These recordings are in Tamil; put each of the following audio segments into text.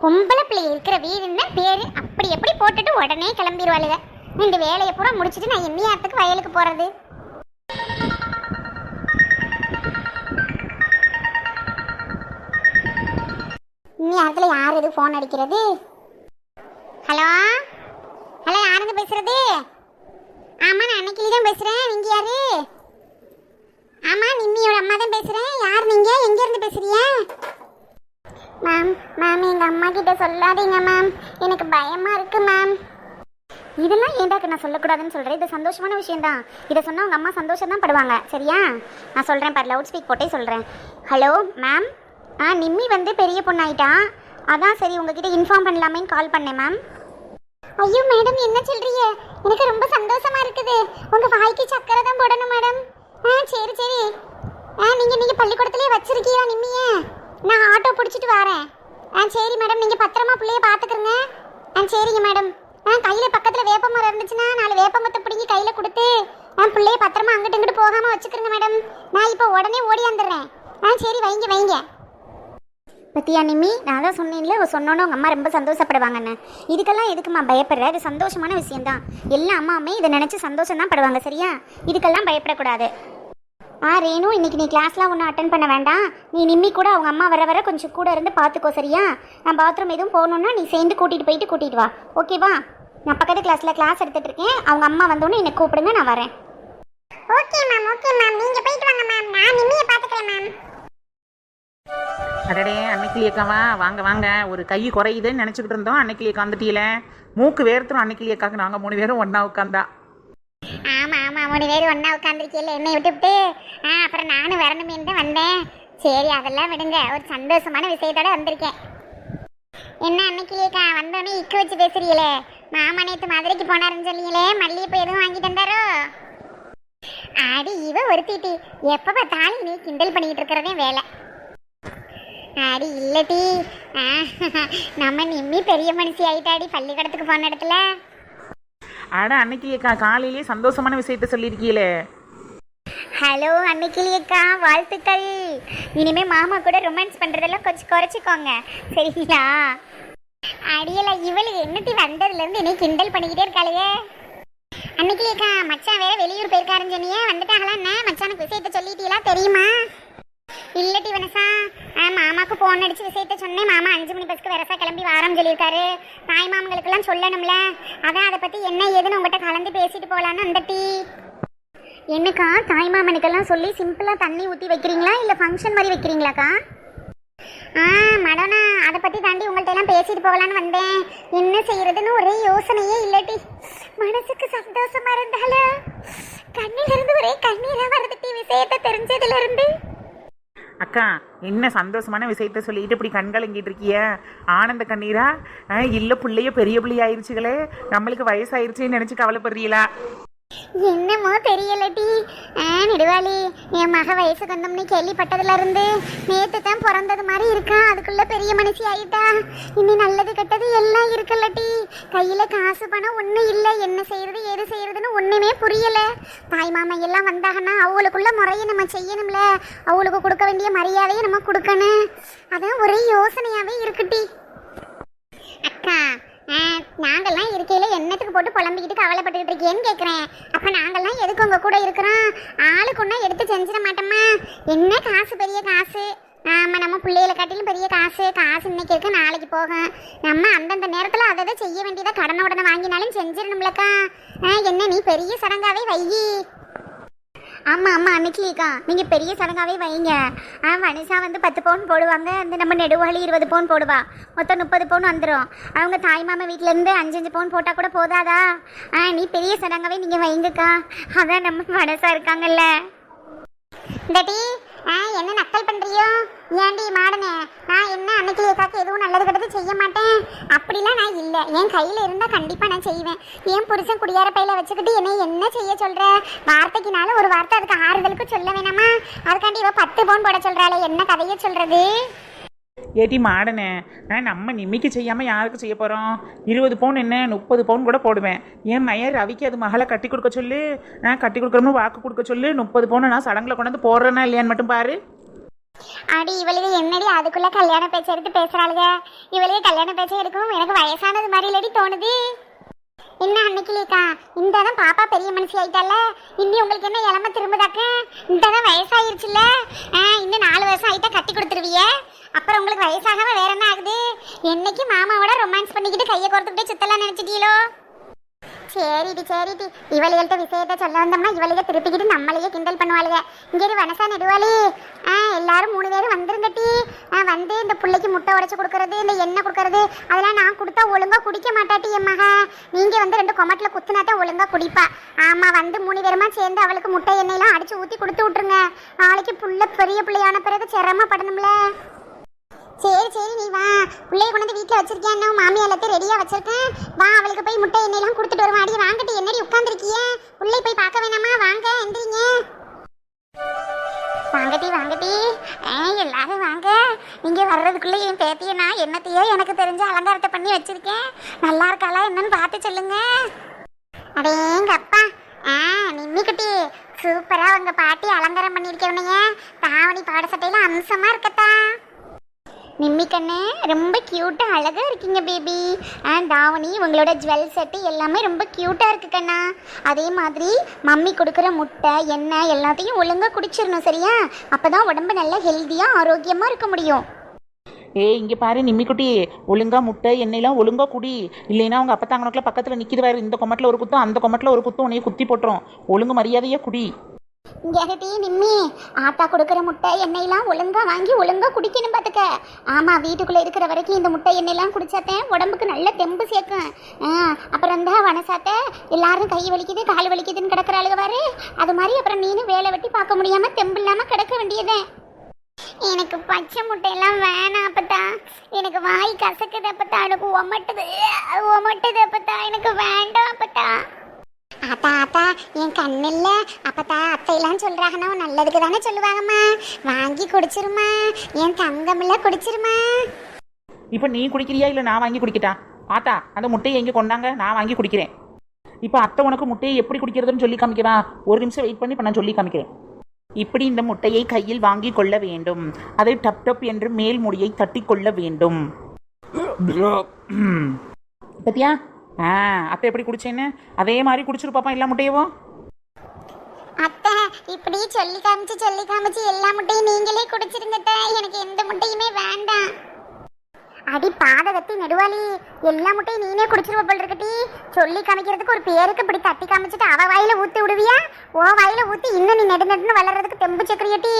பொம்பளை பிள்ளை இருக்கிற வீடுன்னு பேரு அப்படி எப்படி போட்டுட்டு உடனே கிளம்பிடுவாளுங்க இந்த வேலையை பூரா முடிச்சிட்டு நான் எந்நியாரத்துக்கு வயலுக்கு போறது. இந்நியாரத்துல யார் இது ஃபோன் அடிக்கிறது? ஹலோ? ஹலோ யாருந்து பேசுறது? ஆமா நான் அன்னைக்கு தான் பேசுறேன். நீங்க யாரு? ஆமா நிம்மியோட அம்மா தான் பேசுறேன். யார் நீங்க? எங்க இருந்து பேசுறீங்க? மேம் மேம் எங்கள் அம்மா கிட்ட சொல்லாதீங்க மேம் எனக்கு பயமாக இருக்குது மேம் இதெல்லாம் ஏண்டாக்கு நான் சொல்லக்கூடாதுன்னு சொல்கிறேன் இது சந்தோஷமான விஷயம் தான் இதை சொன்னால் உங்கள் அம்மா சந்தோஷம் தான் படுவாங்க. சரியா? நான் சொல்கிறேன் பாரு லவுட் ஸ்பீக் போட்டே சொல்கிறேன் ஹலோ மேம் ஆ நிம்மி வந்து பெரிய பொண்ணாயிட்டா? அதான் சரி உங்ககிட்ட இன்ஃபார்ம் பண்ணலாமேன்னு கால் பண்ணேன் மேம் ஐயோ மேடம் என்ன சொல்றீங்க? எனக்கு ரொம்ப சந்தோஷமா இருக்குது. உங்க வாய்க்கு சக்கரை தான் போடணும் மேடம் ஆ சரி சரி. ஆ நீங்க நீங்க பள்ளிக்கூடத்திலேயே வச்சிருக்கீங்களா நிம்மியே? நான் ஆட்டோ பிடிச்சிட்டு வரேன். ஆ சரி மேடம் நீங்கள் பத்திரமா பிள்ளைய பாத்துக்கிறங்க ஆ சரிங்க மேடம் ஆ கையில் பக்கத்தில் வேப்பமரம் இருந்துச்சுன்னா நாலு வேப்பமத்தை பிடிங்கி கையில் கொடுத்து ஆ பிள்ளைய பத்திரமா அங்கிட்டு இங்கிட்டு போகாமல் வச்சுக்கிறங்க மேடம் நான் இப்போ உடனே ஓடி வந்துடுறேன். ஆ சரி வைங்க வைங்க. பத்தியா நிம்மி? நான் தான் சொன்னேன்ல சொன்னோன்னு உங்கள் அம்மா ரொம்ப சந்தோஷப்படுவாங்கன்னு. இதுக்கெல்லாம் எதுக்குமா பயப்படுற? இது சந்தோஷமான விஷயம்தான். எல்லா அம்மாவுமே இதை நினச்சி சந்தோஷம் தான் படுவாங்க சரியா? இதுக்கெல்லாம் பயப்படக்கூடாது. ஆ ரேணு இன்னைக்கு நீ கிளாஸ்லாம் ஒன்றும் அட்டன் பண்ண வேண்டாம். நீ நிம்மி கூட அவங்க அம்மா வர வர கொஞ்சம் கூட இருந்து பார்த்துக்கோ சரியா? நான் பாத்ரூம் எதுவும் போகணுன்னா நீ சேர்ந்து கூட்டிகிட்டு போயிட்டு கூட்டிகிட்டு வா. ஓகேவா நான் பக்கத்து கிளாஸில் கிளாஸ் எடுத்துட்டு இருக்கேன். அவங்க அம்மா வந்தோடனே என்னை கூப்பிடுங்க நான் வரேன். ஓகே மேம் ஓகே மேம் நீங்கள் போயிட்டு வாங்க மேம் நான் நிம்மியை பார்த்துக்கிறேன் மேம் அடடே அன்னைக்கிளி அக்காவா வாங்க வாங்க. ஒரு கை குறையுதுன்னு நினச்சிக்கிட்டு இருந்தோம். அன்னைக்கிளி அக்கா வந்துட்டீல மூக்கு வேர்த்துரும் அன்னைக்கிளி அக்காக்கு நாங்கள் மூணு பேரும் ஒன்றா உட்காந்தா. ஆமா ஆமா மூணு பேர் ஒன்றா உட்காந்துருக்கீல்ல என்னை விட்டுவிட்டு ஆ அப்புறம் நானும் வரணுமேனு தான் வந்தேன். சரி அதெல்லாம் விடுங்க. ஒரு சந்தோஷமான விஷயத்தோட வந்திருக்கேன். என்ன அன்னைக்கு வந்தோடனே இக்க வச்சு பேசுறீங்களே? மாமா நேற்று மதுரைக்கு போனாருன்னு சொன்னீங்களே மல்லிகைப்பூ எதுவும் வாங்கி தந்தாரோ அடி இவ ஒருத்திட்டி எப்போ பார்த்தாலும் நீ கிண்டல் பண்ணிட்டு இருக்கிறதே வேலை. அடி இல்லடி. ஆ, நம்ம நிம்மி பெரிய மனுஷி ஆயிட்டாடி பள்ளிக்கூடத்துக்கு போன இடத்துல. அட அன்னைக்கிளி காலையிலேயே சந்தோஷமான விஷயத்த சொல்லியிருக்கீங்களே. ஹலோ அன்னைக்கிளியக்கா வாழ்த்துக்கள். இனிமே மாமா கூட ரொமான்ஸ் பண்றதெல்லாம் கொஞ்சம் குறைச்சிக்கோங்க. சரிங்களா? அடியல இவளு என்னத்தி வந்ததுல இருந்து என்னை கிண்டல் பண்ணிக்கிட்டே இருக்காளையே அன்னைக்கிளியக்கா மச்சான் வேற வெளியூர் போயிருக்காருன்னு சொன்னியே வந்துட்டாங்களா என்ன? மச்சானுக்கு விஷயத்த சொல்லிட்டீங்களா தெரியுமா? இல்லட்டி வனசா மாமாக்கு ஃபோன் அடிச்சு விஷயத்த சொன்னேன். மாமா அஞ்சு மணி பஸ்க்கு வரசா கிளம்பி வாரம் சொல்லியிருக்காரு. தாய் மாமங்களுக்கெல்லாம் சொல்லணும்ல. அதான் அதை பற்றி என்ன ஏதுன்னு உங்கள்கிட்ட கலந்து பேசிட்டு போகலான்னு அந்த டீ. என்னக்கா தாய் மாமனுக்கெல்லாம் சொல்லி சிம்பிளாக தண்ணி ஊற்றி வைக்கிறீங்களா? இல்லை ஃபங்க்ஷன் மாதிரி வைக்கிறீங்களாக்கா? ஆ மடனா அதை பற்றி தாண்டி உங்கள்கிட்ட எல்லாம் பேசிட்டு போகலான்னு வந்தேன். என்ன செய்யறதுன்னு ஒரே யோசனையே இல்லட்டி மனசுக்கு சந்தோஷமா இருந்தாலும் கண்ணிலிருந்து ஒரே கண்ணீராக வருதுட்டி விஷயத்த தெரிஞ்சதுல இருந்து. அக்கா என்ன சந்தோஷமான விஷயத்த சொல்லிட்டு இப்படி கண்கலங்கிட்டு இருக்கிய? ஆனந்த கண்ணீரா? இல்லை பிள்ளைய பெரிய பிள்ளை ஆயிருச்சுகளே நம்மளுக்கு வயசாயிருச்சுன்னு நினச்சி கவலைப்படுறீங்களா? என்னமோ தெரியலடி. ஆ நெடுவாளி என் மக வயசுக்கு வந்தோம்னு கேள்விப்பட்டதுல இருந்து நேத்து தான் பிறந்தது மாதிரி இருக்கா? அதுக்குள்ள பெரிய மனுஷி ஆயிட்டா. இனி நல்லது கெட்டது எல்லாம் இருக்குல்லடி கையில காசு பணம் ஒண்ணும் இல்ல. என்ன செய்யறது ஏது செய்யறதுன்னு ஒண்ணுமே புரியல. தாய் மாமா எல்லாம் வந்தாங்கன்னா அவங்களுக்குள்ள முறையை நம்ம செய்யணும்ல. அவங்களுக்கு கொடுக்க வேண்டிய மரியாதையை நம்ம கொடுக்கணும். அதான் ஒரே யோசனையாவே இருக்குடி. அக்கா ஆ, நாங்கெல்லாம் இருக்கேன். என்னத்துக்கு போட்டு புலம்பிக்கிட்டு கவலைப்பட்டுக்கிட்டு இருக்கேன்னு கேட்குறேன் அப்போ நாங்கெல்லாம் எதுக்கு உங்க கூட இருக்கிறோம்? ஆளுக்கு ஒன்றா எடுத்து செஞ்சிட மாட்டோமா? என்ன காசு? பெரிய காசு. ஆமா நம்ம பிள்ளைகளை காட்டிலும் பெரிய காசு. காசு இன்னைக்கு இருக்க நாளைக்கு போகும். நம்ம அந்தந்த நேரத்தில் அதை அதை செய்ய வேண்டியதை கடனை உடனே வாங்கினாலும் செஞ்சிடணும்லக்கா. என்ன நீ பெரிய சடங்காவே வையி. ஆமாம் ஆமாம் அன்னைக்குக்கா நீங்கள் பெரிய சடங்காவே வைங்க. ஆ வனிஷா வந்து பத்து பவுன் போடுவாங்க. அந்த நம்ம நெடுவாளி இருபது பவுன் போடுவா. மொத்தம் முப்பது பவுன் வந்துடும் அவங்க தாய் மாமா வீட்டிலேருந்து அஞ்சு அஞ்சு பவுன் போட்டால் கூட போதாதா? ஆ நீ பெரிய சடங்காவே நீங்கள் வைங்கக்கா. அதான் நம்ம மனசாக இருக்காங்கல்ல. டடி ஆ என்ன நக்கல் பண்றியோ? ஏண்டி மாடனே? நான் என்ன அன்னைக்கு ஏக்காக்கு எதுவும் நல்லது கெட்டது செய்ய மாட்டேன்? அப்படிலாம் நான் இல்லை. என் கையில் இருந்தால் கண்டிப்பாக நான் செய்வேன். என் புருஷன் குடியார பையில வச்சுக்கிட்டு என்னை என்ன செய்ய சொல்ற? வார்த்தைக்குனாலும் ஒரு வார்த்தை அதுக்கு ஆறுதலுக்கு சொல்ல வேணாமா? அதுக்காண்டி இவ பத்து பவுன் போட சொல்கிறாளே என்ன கதையை சொல்றது? ஏட்டி மாடனே. ஆ, நம்ம நிம்மிக்கு செய்யாமல் யாருக்கு செய்ய போகிறோம் இருபது பவுன் என்ன? முப்பது பவுன் கூட போடுவேன். என் மையர் ரவிக்கு அது மகளை கட்டி கொடுக்க சொல்லு? ஆ கட்டி கொடுக்குறோம்னு வாக்கு கொடுக்க சொல்லு? முப்பது பவுன் நான் சடங்குல கொண்டு வந்து போடுறேனா இல்லையான்னு மட்டும் பாரு. அடி இவளுக்கு என்னடி அதுக்குள்ள கல்யாண பேச்ச எடுத்து பேசுறாளுங்க இவளுக்கு கல்யாண பேச்ச எடுக்கும் எனக்கு வயசானது மாதிரி இல்லடி தோணுது. என்ன அன்னைக்கிலேக்கா இந்த தான் பாப்பா பெரிய மனுஷி ஆயிட்டால? இன்னி உங்களுக்கு என்ன இளம திரும்பதாக்க? இந்த தான் வயசாயிருச்சுல்ல ஆ, இன்னும் நாலு வருஷம் ஆயிட்டா கட்டி கொடுத்துருவியே? அப்புறம் உங்களுக்கு வயசாகாம வேற என்ன ஆகுது? என்னைக்கு மாமாவோட ரொமான்ஸ் பண்ணிக்கிட்டு கையை கோர்த்துக்கிட்டே சுத்தலாம் நினைச்சிட்டீங்களோ? சரிடி சரிடி இவளுகள்ட்ட விஷயத்த சொல்ல வந்தோம்னா இவளுக திருப்பிக்கிட்டு நம்மளையே கிண்டல் பண்ணுவாளுக. இங்கே வனசா நெடுவாளி. ஆ எல்லாரும் மூணு பேரும் வந்துருங்கட்டி ஆ வந்து இந்த பிள்ளைக்கு முட்டை உடைச்சு கொடுக்கறது இந்த எண்ணெய் கொடுக்கறது அதெல்லாம் நான் கொடுத்தா ஒழுங்கா குடிக்க மாட்டாட்டி என் மக. நீங்க வந்து ரெண்டு கொமட்டில் குத்துனாதான் ஒழுங்கா குடிப்பா. ஆமா வந்து மூணு பேருமா சேர்ந்து அவளுக்கு முட்டை எண்ணெயெல்லாம் அடிச்சு ஊற்றி கொடுத்து விட்ருங்க நாளைக்கு புள்ள பெரிய பிள்ளையான பிறகு சிரமப்படணும்ல. சரி சரி நீ வா. பிள்ளைய கொண்டு வந்து வீட்டில் வச்சிருக்கேன் இன்னும் மாமி எல்லாத்தையும் ரெடியாக வச்சிருக்கேன். வா அவளுக்கு போய் முட்டை எண்ணெயெல்லாம் கொடுத்துட்டு வருவா அடி வாங்கட்டி என்னடி உட்காந்துருக்கிய பிள்ளை போய் பார்க்க வேணாமா? வாங்க எந்திரிங்க. வாங்கட்டி வாங்கட்டி. ஆ எல்லாரும் வாங்க. இங்கே வர்றதுக்குள்ளே என் பேத்தியை நான் என்னத்தையோ எனக்கு தெரிஞ்ச அலங்காரத்தை பண்ணி வச்சிருக்கேன். நல்லா இருக்காளா என்னன்னு பார்த்து சொல்லுங்க. அடேங்க அப்பா. ஆ நிம்மி குட்டி. உங்கள் பாட்டி அலங்காரம் பண்ணிருக்கவனைய தாவணி பாட சட்டையில அம்சமா இருக்கத்தா நிம்மி ரொம்ப க்யூட்டாக அழகாக இருக்கீங்க பேபி ஆ தாவணி உங்களோட ஜுவல் செட்டு எல்லாமே ரொம்ப க்யூட்டாக இருக்கு கண்ணா. அதே மாதிரி மம்மி கொடுக்குற முட்டை எண்ணெய் எல்லாத்தையும் ஒழுங்காக குடிச்சிடணும் சரியா? அப்போ தான் உடம்பு நல்லா ஹெல்த்தியாக ஆரோக்கியமாக இருக்க முடியும். ஏய் இங்கே பாரு நிம்மிக்குட்டி ஒழுங்கா முட்டை எண்ணெயெல்லாம் ஒழுங்கா குடி. இல்லைன்னா அவங்க அப்பத்தாங்கனக்குள்ள பக்கத்தில் நிற்கிது வேறு இந்த கொமட்டில் ஒரு குத்தும் அந்த கொமட்டில் ஒரு குத்தும் உன்னைய குத்தி போட்டுரும். ஒழுங்கு மரியாதையாக குடி. இங்கே நிம்மி? ஆத்தா கொடுக்குற முட்டை எண்ணெயெல்லாம் ஒழுங்காக வாங்கி ஒழுங்கா குடிக்கணும் பார்த்துக்க ஆமாம் வீட்டுக்குள்ளே இருக்கிற வரைக்கும் இந்த முட்டை எண்ணெயெல்லாம் குடிச்சாத்தேன் உடம்புக்கு நல்ல தெம்பு சேர்க்கும். ஆ, அப்புறம் இந்த வனசாத்த எல்லாரும் கை வலிக்குது கால் வலிக்குதுன்னு கிடக்கிற ஆளுக அது மாதிரி அப்புறம் நீனும் வேலை வெட்டி பார்க்க முடியாமல் தெம்பு இல்லாமல் கிடக்க வேண்டியதே. எனக்கு பச்சை முட்டையெல்லாம் வேணாம் அப்பத்தா. எனக்கு வாய் கசக்குது அப்பத்தா. எனக்கு ஒமட்டுது ஒமட்டுது அப்பத்தா. எனக்கு வேண்டாம் அப்பத்தா. ஆத்தா ஆத்தா என் கண்ணில்ல அப்பத்தா அத்தையெல்லாம் சொல்றாங்கன்னா நல்லதுக்கு தானே சொல்லுவாங்கம்மா. வாங்கி குடிச்சிருமா என் தங்கமில்ல குடிச்சிருமா இப்போ நீ குடிக்கிறியா? இல்லை நான் வாங்கி குடிக்கட்டா? ஆத்தா அந்த முட்டையை எங்கே கொண்டாங்க? நான் வாங்கி குடிக்கிறேன். இப்போ அத்தை உனக்கு முட்டையை எப்படி குடிக்கிறதுன்னு சொல்லி காமிக்கவா? ஒரு நிமிஷம் வெயிட் பண்ணி இப்போ நான் சொல்லி காமிக்கிறேன். இப்படி இந்த முட்டையை கையில் வாங்கி கொள்ள வேண்டும். அதை டப் டப் என்று மேல் முடியை தட்டி கொள்ள வேண்டும். பத்தியா? ஆ அத்தை எப்படி குடிச்சேன்னு? அதே மாதிரி குடிச்சிருப்பாப்பா எல்லா முட்டையவும். அத்தை இப்படி சொல்லி காமிச்சு சொல்லி காமிச்சு எல்லா முட்டையும் நீங்களே குடிச்சிருங்கத்த எனக்கு எந்த முட்டையுமே வேண்டாம். அடி பாதகத்தி நெடுவாளி எல்லா முட்டையும் நீனே குடிச்சிருவ போல் இருக்கட்டி சொல்லி காமிக்கிறதுக்கு ஒரு பேருக்கு இப்படி தட்டி காமிச்சிட்டு அவ வாயில ஊத்தி விடுவியா? ஓ வாயில ஊத்தி இன்னும் நீ நெடு நெடுன்னு வளர்றதுக்கு தெம்பு சக்கரியட்டி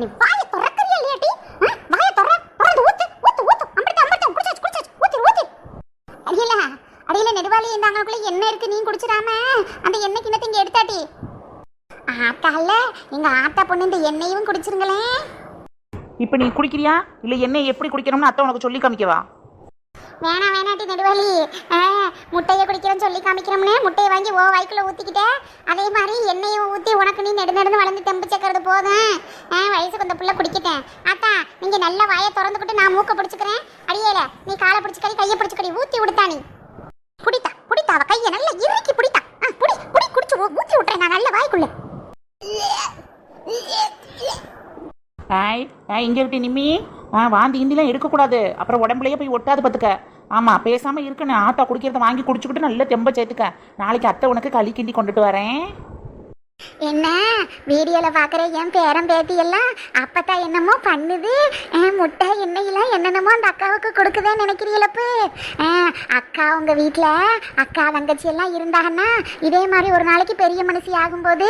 நீ வாயை திறக்கறியா இல்லையாட்டி வாயை திற. நெடுவாளி இந்த அங்கனுக்குள்ள என்ன இருக்கு நீ குடிச்சிடாம. அந்த எண்ணெய் கிண்ணத்தை இங்க எடுத்தாட்டி. ஆத்தால எங்க ஆத்தா பொண்ணு இந்த எண்ணெயும் குடிச்சிருங்களேன். இப்போ நீ குடிக்கிறியா? இல்லை என்ன எப்படி குடிக்கணும்னு அத்தை உனக்கு சொல்லி காமிக்கவா? வேணாம் வேணாட்டி நெடுவாளி ஆ, முட்டையை குடிக்கிறேன்னு சொல்லி காமிக்கிறோம்னு. முட்டையை வாங்கி ஓ வாய்க்குள்ள ஊத்திக்கிட்ட. அதே மாதிரி எண்ணெயை ஊத்தி உனக்கு நீ நெடு நெடுன்னு வளர்ந்து தெம்பு சேர்க்கறது போதும். வயசுக்கு அந்த புள்ள குடிக்கிட்டேன். ஆத்தா நீங்க நல்ல வாயை திறந்துக்கிட்டு நான் மூக்க பிடிச்சுக்கிறேன். அடியேல நீ காலை பிடிச்சிக்கடி கையை பிடிச்சிக்கடி ஊத்தி விடுத்தா நீ புடித்தா புடித்தா அவ கையை நல்லா இறுக்கி புடித்தா ஆ, புடி புடி குடிச்சு ஊ- ஊத்தி விட்டுறேன் நான் நல்ல வாய்க்குள்ள ஆய் ஆ இங்கே விட்டு நிம்மி. ஆ வாந்தி கிந்திலாம் எடுக்கக்கூடாது. அப்புறம் உடம்புலயே போய் ஒட்டாது பார்த்துக்க ஆமாம் பேசாமல் இருக்கணும் ஆட்டோ குடிக்கிறத வாங்கி குடிச்சுக்கிட்டு நல்ல தெம்ப சேர்த்துக்க. நாளைக்கு அத்தை உனக்கு களி கிண்டி கொண்டுட்டு வரேன். என்ன? வீடியோல பாக்குற என் பேரன் பேத்தி எல்லாம் அப்பத்தா என்னமோ பண்ணுது. முட்டை எண்ணெயெல்லாம் என்னென்னமோ அந்த அக்காவுக்கு கொடுக்குதேன்னு நினைக்கிறீங்களப்பு அக்கா உங்க வீட்டில் அக்கா தங்கச்சி எல்லாம் இருந்தாங்கன்னா இதே மாதிரி ஒரு நாளைக்கு பெரிய மனுஷி ஆகும்போது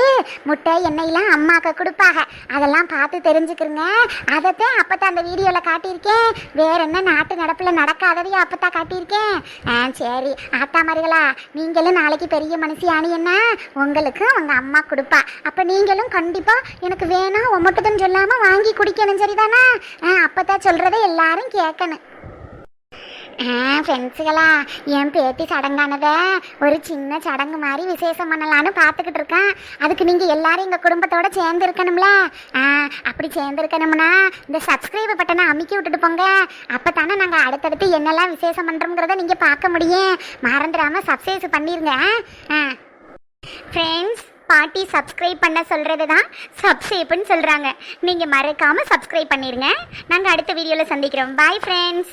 முட்டை எண்ணெயெல்லாம் அம்மாவுக்கு கொடுப்பாங்க. அதெல்லாம் பார்த்து தெரிஞ்சுக்கிறங்க அதைத்தான் அப்பத்தா அந்த வீடியோல காட்டியிருக்கேன். வேற என்ன நாட்டு நடப்புல நடக்காததையும் அப்பத்தா காட்டியிருக்கேன். ஆ சரி. ஆத்தா மாதிரிகளா நீங்களும் நாளைக்கு பெரிய மனுஷி ஆனியன்னா உங்களுக்கு உங்க அம்மா கொடுப்பா. அப்போ நீங்களும் கண்டிப்பாக எனக்கு வேணாம் ஒமட்டுதுன்னு சொல்லாமல் வாங்கி குடிக்கணும் சரிதானா? அப்போ தான் சொல்றதை எல்லாரும் கேட்கணும். ஃப்ரெண்ட்ஸுகளா என் பேத்தி சடங்கானதை ஒரு சின்ன சடங்கு மாதிரி விசேஷம் பண்ணலான்னு பார்த்துக்கிட்டு இருக்கேன். அதுக்கு நீங்கள் எல்லாரும் எங்கள் குடும்பத்தோட சேர்ந்து இருக்கணும்ல ஆ அப்படி சேர்ந்துருக்கணும்னா இந்த சப்ஸ்கிரைப் பட்டனை அமுக்கி விட்டுட்டு போங்க. அப்போ தானே நாங்கள் அடுத்தடுத்து என்னெல்லாம் விசேஷம் பண்ணுறோங்கிறத நீங்கள் பார்க்க முடியும். மறந்துடாமல் சப்ஸ்கிரைப் பண்ணிருங்க. ஆ ஃப்ரெண்ட்ஸ் பாட்டி சப்ஸ்கிரைப் பண்ண சொல்றது தான் சப்ஸ்கிரைப்னு சொல்றாங்க. நீங்க மறக்காம சப்ஸ்கிரைப் பண்ணிருங்க. நாங்க அடுத்த வீடியோல சந்திக்கிறோம். Bye friends?